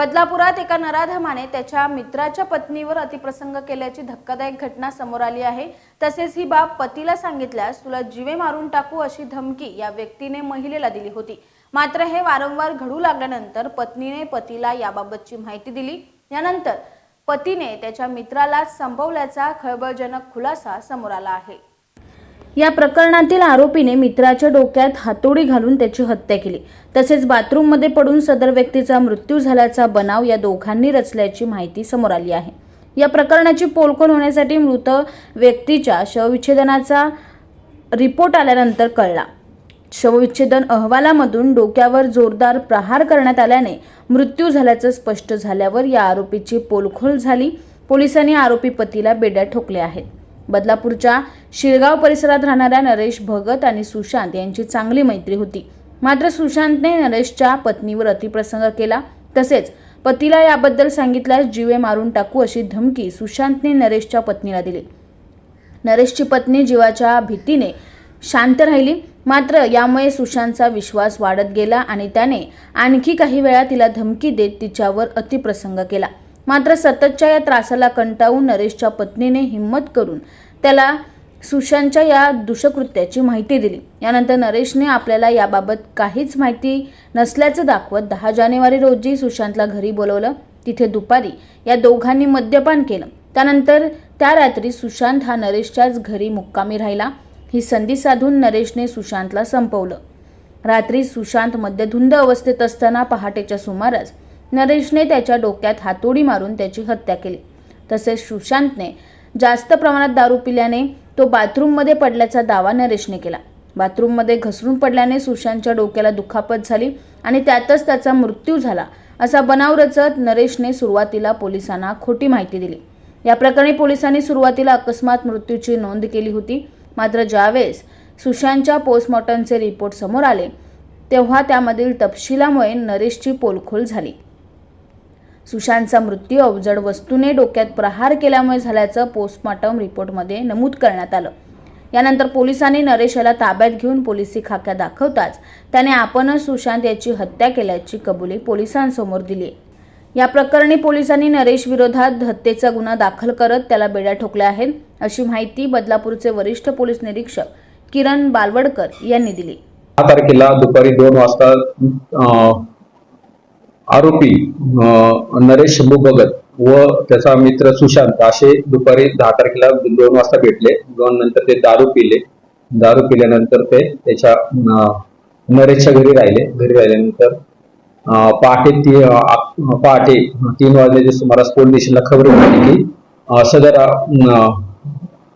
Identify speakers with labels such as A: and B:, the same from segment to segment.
A: बदलापुरात एका नराधमाने त्याच्या मित्राच्या पत्नीवर अतिप्रसंग केल्याची धक्कादायक घटना समोर आली आहे. तसेच ही बाब पतीला सांगितल्यास तुला जीवे मारून टाकू अशी धमकी या व्यक्तीने महिलेला दिली होती. मात्र हे वारंवार घडू लागल्यानंतर पत्नीने पतीला याबाबतची माहिती दिली. यानंतर पतीने त्याच्या मित्राला संपवल्याचा खळबळजनक खुलासा समोर आला आहे. या प्रकरणातील आरोपीने मित्राच्या डोक्यात हातोडी घालून त्याची हत्या केली. तसेच बाथरूममध्ये पडून सदर व्यक्तीचा मृत्यू झाल्याचा बनाव या दोघांनी रचल्याची माहिती समोर आली आहे. या प्रकरणाची पोलखोल होण्यासाठी मृत व्यक्तीच्या शवविच्छेदनाचा रिपोर्ट आल्यानंतर कळला. शवविच्छेदन अहवालामधून डोक्यावर जोरदार प्रहार करण्यात आल्याने मृत्यू झाल्याचं स्पष्ट झाल्यावर या आरोपीची पोलखोल झाली. पोलिसांनी आरोपी पतीला बेड्या ठोकल्या आहेत. बदलापूरच्या शिरगाव परिसरात राहणाऱ्या नरेश भगत आणि सुशांत यांची चांगली मैत्री होती. मात्र सुशांतने नरेशच्या पत्नीवर अतिप्रसंग केला. तसेच पतीला याबद्दल सांगितल्यास जीवे मारून टाकू अशी धमकी सुशांतने नरेशच्या पत्नीला दिली. नरेशची पत्नी जीवाच्या भीतीने शांत राहिली. मात्र यामुळे सुशांतचा विश्वास वाढत गेला आणि त्याने आणखी काही वेळा तिला धमकी देत तिच्यावर अतिप्रसंग केला. मात्र सततच्या या त्रासाला कंटाळून नरेशच्या पत्नीने हिंमत करून त्याला सुशांतच्या या दुष्कृत्याची माहिती दिली. यानंतर नरेशने आपल्याला याबाबत काहीच माहिती नसल्याचं दाखवत दहा जानेवारी रोजी सुशांतला घरी बोलवलं. तिथे दुपारी या दोघांनी मद्यपान केलं. त्यानंतर त्या रात्री सुशांत हा नरेशच्याच घरी मुक्कामी राहिला. ही संधी साधून नरेशने सुशांतला संपवलं. रात्री सुशांत मद्यधुंद अवस्थेत असताना पहाटेच्या सुमारास नरेशने त्याच्या डोक्यात हातोडी मारून त्याची हत्या केली. तसेच सुशांतने जास्त प्रमाणात दारू पिल्याने तो बाथरूममध्ये पडल्याचा दावा नरेशने केला. बाथरूममध्ये घसरून पडल्याने सुशांतच्या डोक्याला दुखापत झाली आणि त्यातच त्याचा मृत्यू झाला असा बनाव रचत नरेशने सुरुवातीला पोलिसांना खोटी माहिती दिली. या प्रकरणी पोलिसांनी सुरुवातीला अकस्मात मृत्यूची नोंद केली होती. मात्र ज्यावेळेस सुशांतच्या पोस्टमॉर्टमचे रिपोर्ट समोर आले तेव्हा त्यामधील तपशिलामुळे नरेशची पोलखोल झाली. सुशांतचा मृत्यू अवजड वस्तूने डोक्यात प्रहार केल्यामुळे झाल्याचं पोस्टमॉर्टम रिपोर्टमध्ये नमूद करण्यात आलं. यानंतर पोलिसांनी नरेश याला ताब्यात घेऊन पोलिसी खाक्या दाखवताच त्याने आपणच सुशांत याची हत्या केल्याची कबुली पोलिसांसमोर दिली या प्रकरणी पोलिसांनी नरेश विरोधात हत्येचा गुन्हा दाखल करत त्याला बेड्या ठोकल्या आहेत अशी माहिती बदलापूरचे वरिष्ठ पोलीस निरीक्षक किरण बालवडकर यांनी दिली.
B: तारखेला दुपारी दोन वाजता आरोपी नरेश शंभू भगत व त्याचा मित्र सुशांत असे दुपारी दहा तारखेला दोन वाजता भेटले. दोन नंतर ते दारू पिले. दारू पिल्यानंतर ते त्याच्या नरेशच्या घरी राहिले. घरी राहिल्यानंतर पहाटे ती पहाटे तीन वाजल्याच्या सुमारास पोलीस स्टेशनला खबर मिळाली की सदर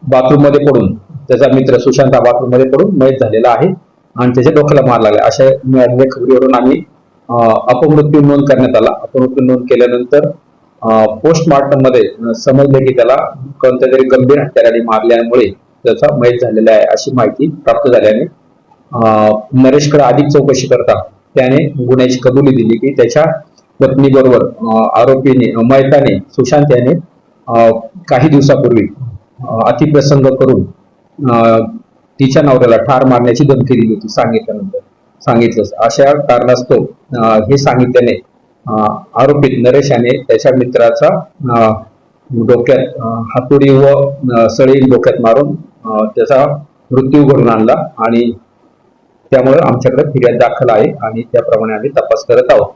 B: बाथरूममध्ये पडून त्याचा मित्र सुशांत हा बाथरूममध्ये पडून मयत झालेला आहे आणि त्याच्या डोक्याला मार लागला. अशा मिळालेल्या खबरीवरून आम्ही अपमृत्यू नोंद करण्यात आला. अपमृत्यू नोंद केल्यानंतर पोस्टमार्टममध्ये समजले समजलं की त्याला कोणत्या तरी गंभीर हत्याराने मारल्यामुळे त्याचा मयत झालेला आहे अशी माहिती प्राप्त झाल्याने नरेशकडे अधिक चौकशी करता त्याने गुन्ह्याची कबुली दिली की त्याच्या पत्नीबरोबर आरोपीने मयताने सुशांत याने काही दिवसापूर्वी अतिप्रसंग करून तिच्या नवऱ्याला ठार मारण्याची धमकी दिली होती सांगितल्यानंतर. सांगितलं अशा कारणास्तव हे सांगितल्याने आरोपित आरोपीत नरेश याने त्याच्या मित्राचा डोक्यात हातोडी व सळी डोक्यात मारून त्याचा मृत्यू घडून आणला आणि त्यामुळे आमच्याकडे फिर्याद दाखल आहे आणि त्याप्रमाणे आम्ही तपास करत आहोत.